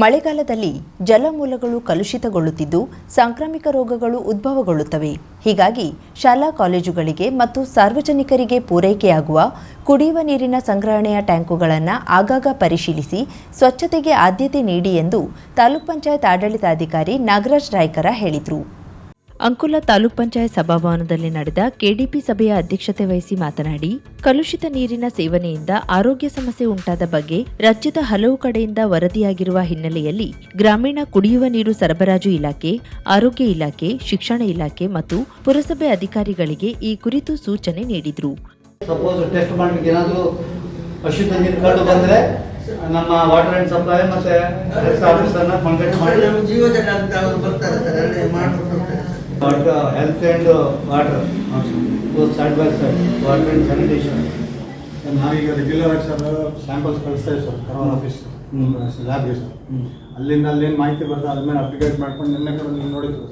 ಮಳೆಗಾಲದಲ್ಲಿ ಜಲಮೂಲಗಳು ಕಲುಷಿತಗೊಳ್ಳುತ್ತಿದ್ದು, ಸಾಂಕ್ರಾಮಿಕ ರೋಗಗಳು ಉದ್ಭವಗೊಳ್ಳುತ್ತವೆ. ಹೀಗಾಗಿ ಶಾಲಾ ಕಾಲೇಜುಗಳಿಗೆ ಮತ್ತು ಸಾರ್ವಜನಿಕರಿಗೆ ಪೂರೈಕೆಯಾಗುವ ಕುಡಿಯುವ ನೀರಿನ ಸಂಗ್ರಹಣೆಯ ಟ್ಯಾಂಕುಗಳನ್ನು ಆಗಾಗ ಪರಿಶೀಲಿಸಿ ಸ್ವಚ್ಛತೆಗೆ ಆದ್ಯತೆ ನೀಡಿ ಎಂದು ತಾಲೂಕ್ ಪಂಚಾಯತ್ ಆಡಳಿತಾಧಿಕಾರಿ ನಾಗರಾಜ್ ರಾಯ್ಕರ ಹೇಳಿದರು. ಅಂಕುಲ ತಾಲೂಕ್ ಪಂಚಾಯತ್ ಸಭಾಭವನದಲ್ಲಿ ನಡೆದ ಕೆಡಿಪಿ ಸಭೆಯ ಅಧ್ಯಕ್ಷತೆ ವಹಿಸಿ ಮಾತನಾಡಿ ಕಲುಷಿತ ನೀರಿನ ಸೇವನೆಯಿಂದ ಆರೋಗ್ಯ ಸಮಸ್ಯೆ ಉಂಟಾದ ಬಗ್ಗೆ ರಾಜ್ಯದ ಹಲವು ಕಡೆಯಿಂದ ವರದಿಯಾಗಿರುವ ಹಿನ್ನೆಲೆಯಲ್ಲಿ ಗ್ರಾಮೀಣ ಕುಡಿಯುವ ನೀರು ಸರಬರಾಜು ಇಲಾಖೆ ಆರೋಗ್ಯ ಇಲಾಖೆ ಶಿಕ್ಷಣ ಇಲಾಖೆ ಮತ್ತು ಪುರಸಭೆ ಅಧಿಕಾರಿಗಳಿಗೆ ಈ ಕುರಿತು ಸೂಚನೆ ನೀಡಿದರು. ನಮ್ಮ ವಾಟರ್ ಆ್ಯಂಡ್ ಸಪ್ಲೈ ಮತ್ತು water health and water side by side water and sanitation ನಾವೀಗ ರೆಗ್ಯುಲರ್ ಆಗಿ ಸರ್ ಸ್ಯಾಂಪಲ್ಸ್ ಕಳಿಸ್ತಾ ಇದ್ದೀವಿ ಸರ್ ಕರೋನಾ ಆಫೀಸ್. ಲ್ಯಾಬ್ಗೆ ಸರ್. ಅಲ್ಲಿಂದ ಅಲ್ಲೇನು ಮಾಹಿತಿ ಬರ್ತದೆ ಅದ್ಮೇಲೆ ಅಪ್ಲಿಕೇಟ್ ಮಾಡ್ಕೊಂಡು ನಿನ್ನೆ ಕೂಡ ನೀವು ನೋಡಿದ್ರು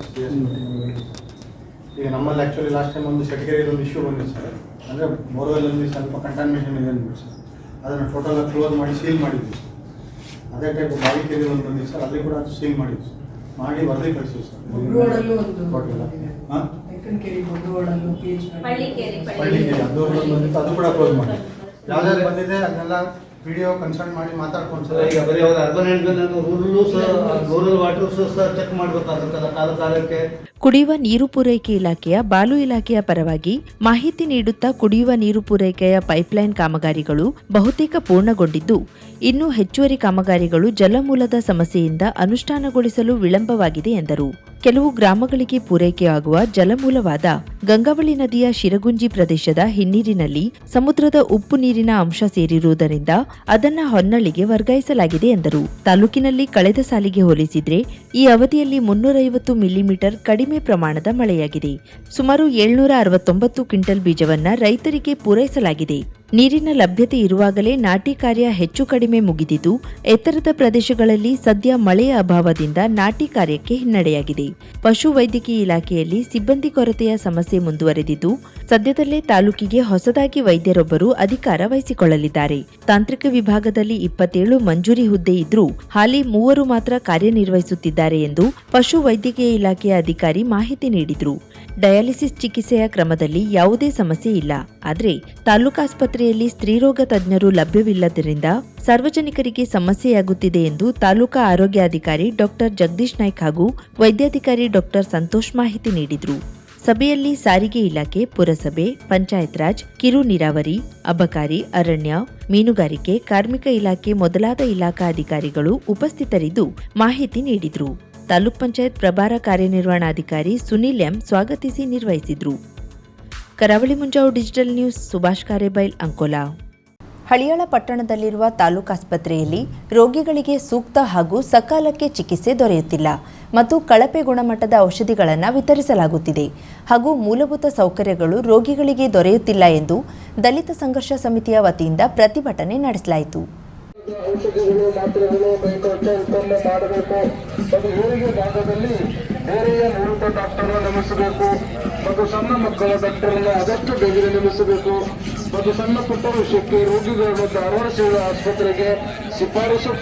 ಈಗ ನಮ್ಮಲ್ಲಿ ಆ್ಯಕ್ಚುಲಿ ಲಾಸ್ಟ್ ಟೈಮ್ ಒಂದು ಶೆಟ್ಗೇರಿ ಒಂದು ಇಶ್ಯೂ ಬಂದಿತ್ತು ಸರ್. ಅಂದರೆ ಬೋರ್ವೆಲಲ್ಲಿ ಸ್ವಲ್ಪ ಕಂಟಾಮಿನೇಷನ್ ಇದೆ ಅಂದ್ಬಿಟ್ಟು ಸರ್. ಅದನ್ನು ಟೋಟಲ್ ಕ್ಲೋಸ್ ಮಾಡಿ ಸೀಲ್ ಮಾಡಿದ್ವಿ ಅದೇ ಟೈಪ್ ಬಾವಿಕೆರೆ ಒಂದು ಬಂದಿತ್ತು ಸರ್ ಅಲ್ಲಿ ಕೂಡ ಅದು ಸೀಲ್ ಮಾಡಿದ್ವಿ ಸರ್. ಮಾಡಿ ವರದಿ ಕಳಿಸು ಸರ್. ಅದು ಕೂಡ ಕ್ಲೋಸ್ ಮಾಡಿ. ಯಾವ್ದಾದ್ರು ಬಂದಿದೆ ಅದನ್ನೆಲ್ಲ ವಿಡಿಯೋ ಕನ್ಸಲ್ಟ್ ಮಾಡಿ ಮಾತಾಡ್ಕೊಂಡು ಸರ್. ಈಗ ಬರೀ ಅವ್ರ urban and rural rural waters ಸಹ ಚೆಕ್ ಮಾಡಬೇಕಾಗುತ್ತಲ್ಲ ಕಾಲ ಕಾಲಕ್ಕೆ. ಕುಡಿಯುವ ನೀರು ಪೂರೈಕೆ ಇಲಾಖೆಯ ಬಾಲು ಇಲಾಖೆಯ ಪರವಾಗಿ ಮಾಹಿತಿ ನೀಡುತ್ತಾ ಕುಡಿಯುವ ನೀರು ಪೂರೈಕೆಯ ಪೈಪ್ಲೈನ್ ಕಾಮಗಾರಿಗಳು ಬಹುತೇಕ ಪೂರ್ಣಗೊಂಡಿದ್ದು ಇನ್ನು ಹೆಚ್ಚುವರಿ ಕಾಮಗಾರಿಗಳು ಜಲಮೂಲದ ಸಮಸ್ಯೆಯಿಂದ ಅನುಷ್ಠಾನಗೊಳಿಸಲು ವಿಳಂಬವಾಗಿದೆ ಎಂದರು. ಕೆಲವು ಗ್ರಾಮಗಳಿಗೆ ಪೂರೈಕೆಯಾಗುವ ಜಲಮೂಲವಾದ ಗಂಗಾವಳಿ ನದಿಯ ಶಿರಗುಂಜಿ ಪ್ರದೇಶದ ಹಿನ್ನೀರಿನಲ್ಲಿ ಸಮುದ್ರದ ಉಪ್ಪು ನೀರಿನ ಅಂಶ ಸೇರಿರುವುದರಿಂದ ಅದನ್ನ ಹೊನ್ನಳಿಗೆ ವರ್ಗಾಯಿಸಲಾಗಿದೆ ಎಂದರು. ತಾಲೂಕಿನಲ್ಲಿ ಕಳೆದ ಸಾಲಿಗೆ ಹೋಲಿಸಿದ್ರೆ ಈ ಅವಧಿಯಲ್ಲಿ ಮುನ್ನೂರೈವತ್ತು ಮಿಲಿಮೀಟರ್ ಕಡಿಮೆ ಪ್ರಮಾಣದ ಮಳೆಯಾಗಿದೆ. ಸುಮಾರು ಏಳ್ನೂರ ಅರವತ್ತೊಂಬತ್ತು ಕ್ವಿಂಟಲ್ ಬೀಜವನ್ನ ರೈತರಿಗೆ ಪೂರೈಸಲಾಗಿದೆ. ನೀರಿನ ಲಭ್ಯತೆ ಇರುವಾಗಲೇ ನಾಟಿ ಕಾರ್ಯ ಹೆಚ್ಚು ಕಡಿಮೆ ಮುಗಿದಿದ್ದು, ಎತ್ತರದ ಪ್ರದೇಶಗಳಲ್ಲಿ ಸದ್ಯ ಮಳೆಯ ಅಭಾವದಿಂದ ನಾಟಿ ಕಾರ್ಯಕ್ಕೆ ಹಿನ್ನಡೆಯಾಗಿದೆ. ಪಶು ವೈದ್ಯಕೀಯ ಇಲಾಖೆಯಲ್ಲಿ ಸಿಬ್ಬಂದಿ ಕೊರತೆಯ ಸಮಸ್ಯೆ ಮುಂದುವರೆದಿದ್ದು, ಸದ್ಯದಲ್ಲೇ ತಾಲೂಕಿಗೆ ಹೊಸದಾಗಿ ವೈದ್ಯರೊಬ್ಬರು ಅಧಿಕಾರ ವಹಿಸಿಕೊಳ್ಳಲಿದ್ದಾರೆ. ತಾಂತ್ರಿಕ ವಿಭಾಗದಲ್ಲಿ ಇಪ್ಪತ್ತೇಳು ಮಂಜೂರಿ ಹುದ್ದೆ ಇದ್ರೂ, ಹಾಲಿ ಮೂವರು ಮಾತ್ರ ಕಾರ್ಯನಿರ್ವಹಿಸುತ್ತಿದ್ದಾರೆ. ಎಂದು ಪಶು ವೈದ್ಯಕೀಯ ಇಲಾಖೆಯ ಅಧಿಕಾರಿ ಮಾಹಿತಿ ನೀಡಿದರು. ಡಯಾಲಿಸಿಸ್ ಚಿಕಿತ್ಸೆಯ ಕ್ರಮದಲ್ಲಿ ಯಾವುದೇ ಸಮಸ್ಯೆ ಇಲ್ಲ. ಆದರೆ ತಾಲೂಕಾಸ್ಪತ್ರೆಯಲ್ಲಿ ಸ್ತ್ರೀರೋಗ ತಜ್ಞರು ಲಭ್ಯವಿಲ್ಲದರಿಂದ ಸಾರ್ವಜನಿಕರಿಗೆ ಸಮಸ್ಯೆಯಾಗುತ್ತಿದೆ ಎಂದು ತಾಲೂಕಾ ಆರೋಗ್ಯಾಧಿಕಾರಿ ಡಾಕ್ಟರ್ ಜಗದೀಶ್ ನಾಯ್ಕ್ ಹಾಗೂ ವೈದ್ಯಾಧಿಕಾರಿ ಡಾಕ್ಟರ್ ಸಂತೋಷ್ ಮಾಹಿತಿ ನೀಡಿದರು. ಸಭೆಯಲ್ಲಿ ಸಾರಿಗೆ ಇಲಾಖೆ, ಪುರಸಭೆ ಪಂಚಾಯತ್ ರಾಜ್ ಕಿರು ನೀರಾವರಿ, ಅಬಕಾರಿ, ಅರಣ್ಯ, ಮೀನುಗಾರಿಕೆ, ಕಾರ್ಮಿಕ ಇಲಾಖೆ ಮೊದಲಾದ ಇಲಾಖಾ ಅಧಿಕಾರಿಗಳು ಉಪಸ್ಥಿತರಿದ್ದು ಮಾಹಿತಿ ನೀಡಿದರು. ತಾಲೂಕ್ ಪಂಚಾಯತ್ ಪ್ರಭಾರ ಕಾರ್ಯನಿರ್ವಹಣಾಧಿಕಾರಿ ಸುನಿಲ್ ಎಂ ಸ್ವಾಗತಿಸಿ ನಿರ್ವಹಿಸಿದರು. Karavali Munjavu digital news, Subhash Karebail Ankola. Haliyal ಪಟ್ಟಣದಲ್ಲಿರುವ ತಾಲೂಕು ಆಸ್ಪತ್ರೆಯಲ್ಲಿ ರೋಗಿಗಳಿಗೆ ಸೂಕ್ತ ಹಾಗೂ ಸಕಾಲಕ್ಕೆ ಚಿಕಿತ್ಸೆ ದೊರೆಯುತ್ತಿಲ್ಲ ಮತ್ತು ಕಳಪೆ ಗುಣಮಟ್ಟದ ಔಷಧಿಗಳನ್ನು ವಿತರಿಸಲಾಗುತ್ತಿದೆ ಹಾಗೂ ಮೂಲಭೂತ ಸೌಕರ್ಯಗಳು ರೋಗಿಗಳಿಗೆ ದೊರೆಯುತ್ತಿಲ್ಲ ಎಂದು ದಲಿತ ಸಂಘರ್ಷ ಸಮಿತಿಯ ವತಿಯಿಂದ ಪ್ರತಿಭಟನೆ ನಡೆಸಲಾಯಿತು. ಮತ್ತು ಡಾಕ್ಟರ್ ಸಣ್ಣ ಮಕ್ಕಳ ಡಾಕ್ಟರನ್ನು ಆದಷ್ಟು ಬೇಗನೆ ನೇಮಿಸಬೇಕು. ಮತ್ತು ಸಣ್ಣ ಪುಟ್ಟ ವಿಷಯಕ್ಕೆ ರೋಗಿಗಳನ್ನು ಧಾರವಾಡ ಸೇವಾ ಆಸ್ಪತ್ರೆಗೆ ಶಿಫಾರಸು.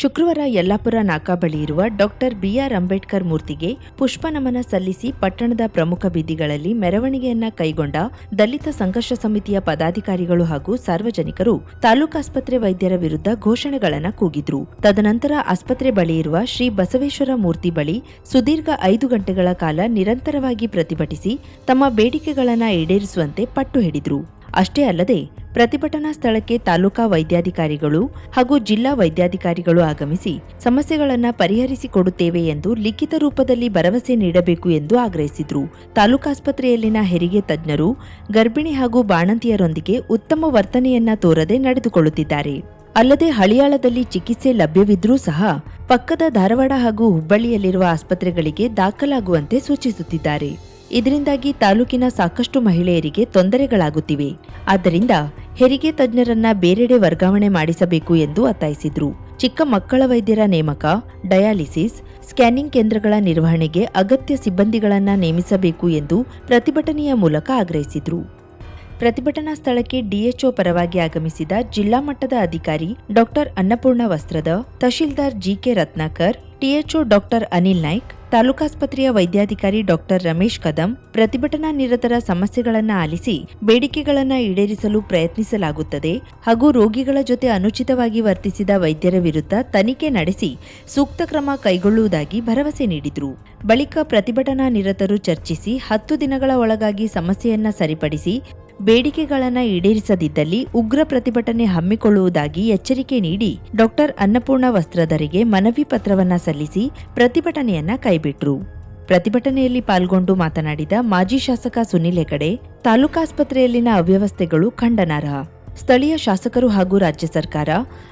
ಶುಕ್ರವಾರ ಯಲ್ಲಾಪುರ ನಾಕಾ ಬಳಿ ಇರುವ ಡಾಕ್ಟರ್ ಬಿಆರ್ ಅಂಬೇಡ್ಕರ್ ಮೂರ್ತಿಗೆ ಪುಷ್ಪ ನಮನ ಸಲ್ಲಿಸಿ ಪಟ್ಟಣದ ಪ್ರಮುಖ ಬೀದಿಗಳಲ್ಲಿ ಮೆರವಣಿಗೆಯನ್ನ ಕೈಗೊಂಡ ದಲಿತ ಸಂಘರ್ಷ ಸಮಿತಿಯ ಪದಾಧಿಕಾರಿಗಳು ಹಾಗೂ ಸಾರ್ವಜನಿಕರು ತಾಲೂಕಾಸ್ಪತ್ರೆ ವೈದ್ಯರ ವಿರುದ್ಧ ಘೋಷಣೆಗಳನ್ನು ಕೂಗಿದ್ರು. ತದನಂತರ ಆಸ್ಪತ್ರೆ ಬಳಿ ಇರುವ ಶ್ರೀ ಬಸವೇಶ್ವರ ಮೂರ್ತಿ ಬಳಿ ಸುದೀರ್ಘ ಐದು ಗಂಟೆಗಳ ಕಾಲ ನಿರಂತರವಾಗಿ ಪ್ರತಿಭಟಿಸಿ ತಮ್ಮ ಬೇಡಿಕೆಗಳನ್ನ ಈಡೇರಿಸುವಂತೆ ಪಟ್ಟು ಹಿಡಿದ್ರು. ಅಷ್ಟೇ ಅಲ್ಲದೆ ಪ್ರತಿಭಟನಾ ಸ್ಥಳಕ್ಕೆ ತಾಲೂಕಾ ವೈದ್ಯಾಧಿಕಾರಿಗಳು ಹಾಗೂ ಜಿಲ್ಲಾ ವೈದ್ಯಾಧಿಕಾರಿಗಳು ಆಗಮಿಸಿ ಸಮಸ್ಯೆಗಳನ್ನು ಪರಿಹರಿಸಿಕೊಡುತ್ತೇವೆ ಎಂದು ಲಿಖಿತ ರೂಪದಲ್ಲಿ ಭರವಸೆ ನೀಡಬೇಕು ಎಂದು ಆಗ್ರಹಿಸಿದರು. ತಾಲೂಕಾಸ್ಪತ್ರೆಯಲ್ಲಿನ ಹೆರಿಗೆ ತಜ್ಞರು, ಗರ್ಭಿಣಿ ಹಾಗೂ ಬಾಣಂತಿಯರೊಂದಿಗೆ ಉತ್ತಮ ವರ್ತನೆಯನ್ನ ತೋರದೆ ನಡೆದುಕೊಳ್ಳುತ್ತಿದ್ದಾರೆ. ಅಲ್ಲದೆ ಹಳಿಯಾಳದಲ್ಲಿ ಚಿಕಿತ್ಸೆ ಲಭ್ಯವಿದ್ರೂ ಸಹ ಪಕ್ಕದ ಧಾರವಾಡ ಹಾಗೂ ಹುಬ್ಬಳ್ಳಿಯಲ್ಲಿರುವ ಆಸ್ಪತ್ರೆಗಳಿಗೆ ದಾಖಲಾಗುವಂತೆ ಸೂಚಿಸುತ್ತಿದ್ದಾರೆ. ಇದರಿಂದಾಗಿ ತಾಲೂಕಿನ ಸಾಕಷ್ಟು ಮಹಿಳೆಯರಿಗೆ ತೊಂದರೆಗಳಾಗುತ್ತಿವೆ. ಆದ್ದರಿಂದ ಹೆರಿಗೆ ತಜ್ಞರನ್ನ ಬೇರೆಡೆ ವರ್ಗಾವಣೆ ಮಾಡಿಸಬೇಕು ಎಂದು ಒತ್ತಾಯಿಸಿದ್ರು. ಚಿಕ್ಕ ಮಕ್ಕಳ ವೈದ್ಯರ ನೇಮಕ, ಡಯಾಲಿಸಿಸ್, ಸ್ಕ್ಯಾನಿಂಗ್ ಕೇಂದ್ರಗಳ ನಿರ್ವಹಣೆಗೆ ಅಗತ್ಯ ಸಿಬ್ಬಂದಿಗಳನ್ನ ನೇಮಿಸಬೇಕು ಎಂದು ಪ್ರತಿಭಟನೆಯ ಮೂಲಕ ಆಗ್ರಹಿಸಿದ್ರು. ಪ್ರತಿಭಟನಾ ಸ್ಥಳಕ್ಕೆ ಡಿಎಚ್ಒ ಪರವಾಗಿ ಆಗಮಿಸಿದ ಜಿಲ್ಲಾ ಮಟ್ಟದ ಅಧಿಕಾರಿ doctor Annapurna Vastrad, tahsildar GK Ratnakar THO doctor Anil Naik, ತಾಲೂಕಾಸ್ಪತ್ರೆಯ ವೈದ್ಯಾಧಿಕಾರಿ ಡಾಕ್ಟರ್ ರಮೇಶ್ ಕದಂ ಪ್ರತಿಭಟನಾ ನಿರತರ ಸಮಸ್ಯೆಗಳನ್ನು ಆಲಿಸಿ ಬೇಡಿಕೆಗಳನ್ನು ಈಡೇರಿಸಲು ಪ್ರಯತ್ನಿಸಲಾಗುತ್ತದೆ ಹಾಗೂ ರೋಗಿಗಳ ಜೊತೆ ಅನುಚಿತವಾಗಿ ವರ್ತಿಸಿದ ವೈದ್ಯರ ವಿರುದ್ಧ ತನಿಖೆ ನಡೆಸಿ ಸೂಕ್ತ ಕ್ರಮ ಕೈಗೊಳ್ಳುವುದಾಗಿ ಭರವಸೆ ನೀಡಿದರು. ಬಳಿಕ ಪ್ರತಿಭಟನಾ ನಿರತರು ಚರ್ಚಿಸಿ ಹತ್ತು ದಿನಗಳ ಒಳಗಾಗಿ ಸಮಸ್ಯೆಯನ್ನ ಸರಿಪಡಿಸಿ ಬೇಡಿಕೆಗಳನ್ನು ಈಡೇರಿಸದಿದ್ದಲ್ಲಿ ಉಗ್ರ ಪ್ರತಿಭಟನೆ ಹಮ್ಮಿಕೊಳ್ಳುವುದಾಗಿ ಎಚ್ಚರಿಕೆ ನೀಡಿ ಡಾಕ್ಟರ್ ಅನ್ನಪೂರ್ಣ ವಸ್ತ್ರಧರಿಗೆ ಮನವಿ ಪತ್ರವನ್ನ ಸಲ್ಲಿಸಿ ಪ್ರತಿಭಟನೆಯನ್ನ ಕೈಬಿಟ್ರು. ಪ್ರತಿಭಟನೆಯಲ್ಲಿ ಪಾಲ್ಗೊಂಡು ಮಾತನಾಡಿದ ಮಾಜಿ ಶಾಸಕ ಸುನಿಲ್ ಹೆಗಡೆ ತಾಲೂಕಾಸ್ಪತ್ರೆಯಲ್ಲಿನ ಅವ್ಯವಸ್ಥೆಗಳು ಖಂಡನಾರ್ಹ ಸ್ಥಳೀಯ ಶಾಸಕರು ಹಾಗೂ ರಾಜ್ಯ ಸರ್ಕಾರ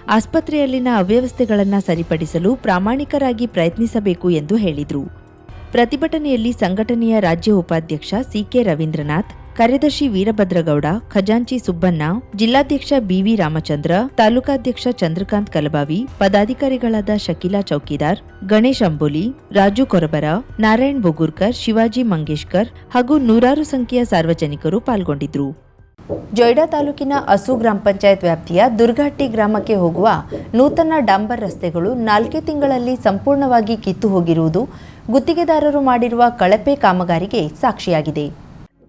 ಆಸ್ಪತ್ರೆಯಲ್ಲಿನ ಅವ್ಯವಸ್ಥೆಗಳನ್ನು ಸರಿಪಡಿಸಲು ಪ್ರಾಮಾಣಿಕರಾಗಿ ಪ್ರಯತ್ನಿಸಬೇಕು ಎಂದು ಹೇಳಿದರು. ಪ್ರತಿಭಟನೆಯಲ್ಲಿ ಸಂಘಟನೆಯ ರಾಜ್ಯ ಉಪಾಧ್ಯಕ್ಷ ಸಿಕೆ ರವೀಂದ್ರನಾಥ್ ಕಾರ್ಯದರ್ಶಿ ವೀರಭದ್ರಗೌಡ, ಖಜಾಂಚಿ ಸುಬ್ಬಣ್ಣ, ಜಿಲ್ಲಾಧ್ಯಕ್ಷ ಬಿವಿ ರಾಮಚಂದ್ರ, ತಾಲೂಕಾಧ್ಯಕ್ಷ ಚಂದ್ರಕಾಂತ್ ಕಲಬಾವಿ, ಪದಾಧಿಕಾರಿಗಳಾದ ಶಕೀಲಾ ಚೌಕಿದಾರ್, ಗಣೇಶ್ ಅಂಬೋಲಿ, ರಾಜು ಕೊರಬರ, ನಾರಾಯಣ್ ಬೊಗೂರ್ಕರ್, ಶಿವಾಜಿ ಮಂಗೇಶ್ಕರ್ ಹಾಗೂ ನೂರಾರು ಸಂಖ್ಯೆಯ ಸಾರ್ವಜನಿಕರು ಪಾಲ್ಗೊಂಡಿದ್ರು. ಜೊಯ್ಡಾ ತಾಲೂಕಿನ ಅಸು ಗ್ರಾಮ ಪಂಚಾಯತ್ ವ್ಯಾಪ್ತಿಯ ದುರ್ಗಾಟ್ಟಿ ಗ್ರಾಮಕ್ಕೆ ಹೋಗುವ ನೂತನ ಡಾಂಬರ್ ರಸ್ತೆಗಳು ನಾಲ್ಕೇ ತಿಂಗಳಲ್ಲಿ ಸಂಪೂರ್ಣವಾಗಿ ಕಿತ್ತು ಹೋಗಿರುವುದು ಗುತ್ತಿಗೆದಾರರು ಮಾಡಿರುವ ಕಳಪೆ ಕಾಮಗಾರಿಗೆ ಸಾಕ್ಷಿಯಾಗಿದೆ.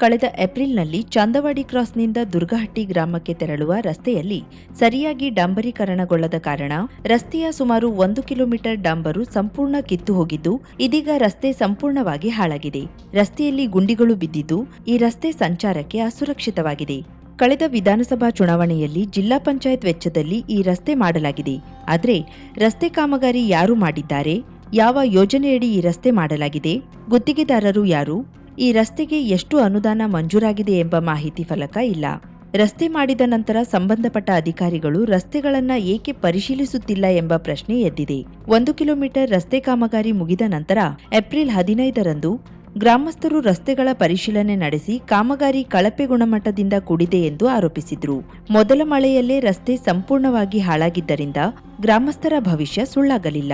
ಕಳೆದ ಏಪ್ರಿಲ್ನಲ್ಲಿ ಚಾಂದವಾಡಿ ಕ್ರಾಸ್ನಿಂದ ದುರ್ಗಹಟ್ಟಿ ಗ್ರಾಮಕ್ಕೆ ತೆರಳುವ ರಸ್ತೆಯಲ್ಲಿ ಸರಿಯಾಗಿ ಡಾಂಬರೀಕರಣಗೊಳ್ಳದ ಕಾರಣ ರಸ್ತೆಯ ಸುಮಾರು ಒಂದು ಕಿಲೋಮೀಟರ್ ಡಾಂಬರು ಸಂಪೂರ್ಣ ಕಿತ್ತು ಹೋಗಿದ್ದು, ಇದೀಗ ರಸ್ತೆ ಸಂಪೂರ್ಣವಾಗಿ ಹಾಳಾಗಿದೆ. ರಸ್ತೆಯಲ್ಲಿ ಗುಂಡಿಗಳು ಬಿದ್ದಿದ್ದು, ಈ ರಸ್ತೆ ಸಂಚಾರಕ್ಕೆ ಅಸುರಕ್ಷಿತವಾಗಿದೆ. ಕಳೆದ ವಿಧಾನಸಭಾ ಚುನಾವಣೆಯಲ್ಲಿ ಜಿಲ್ಲಾ ಪಂಚಾಯತ್ ವೆಚ್ಚದಲ್ಲಿ ಈ ರಸ್ತೆ ಮಾಡಲಾಗಿದೆ. ಆದರೆ, ರಸ್ತೆ ಕಾಮಗಾರಿ ಯಾರು ಮಾಡಿದ್ದಾರೆ? ಯಾವ ಯೋಜನೆಯಡಿ ಈ ರಸ್ತೆ ಮಾಡಲಾಗಿದೆ? ಗುತ್ತಿಗೆದಾರರು ಯಾರು? ಈ ರಸ್ತೆಗೆ ಎಷ್ಟು ಅನುದಾನ ಮಂಜೂರಾಗಿದೆ ಎಂಬ ಮಾಹಿತಿ ಫಲಕ ಇಲ್ಲ. ರಸ್ತೆ ಮಾಡಿದ ನಂತರ ಸಂಬಂಧಪಟ್ಟ ಅಧಿಕಾರಿಗಳು ರಸ್ತೆಗಳನ್ನು ಏಕೆ ಪರಿಶೀಲಿಸುತ್ತಿಲ್ಲ ಎಂಬ ಪ್ರಶ್ನೆ ಎದ್ದಿದೆ. ಒಂದು ಕಿಲೋಮೀಟರ್ ರಸ್ತೆ ಕಾಮಗಾರಿ ಮುಗಿದ ನಂತರ ಏಪ್ರಿಲ್ ಹದಿನೈದರಂದು ಗ್ರಾಮಸ್ಥರು ರಸ್ತೆಗಳ ಪರಿಶೀಲನೆ ನಡೆಸಿ ಕಾಮಗಾರಿ ಕಳಪೆ ಗುಣಮಟ್ಟದಿಂದ ಕೂಡಿದೆ ಎಂದು ಆರೋಪಿಸಿದ್ರು. ಮೊದಲ ಮಳೆಯಲ್ಲೇ ರಸ್ತೆ ಸಂಪೂರ್ಣವಾಗಿ ಹಾಳಾಗಿದ್ದರಿಂದ ಗ್ರಾಮಸ್ಥರ ಭವಿಷ್ಯ ಸುಳ್ಳಾಗಲಿಲ್ಲ.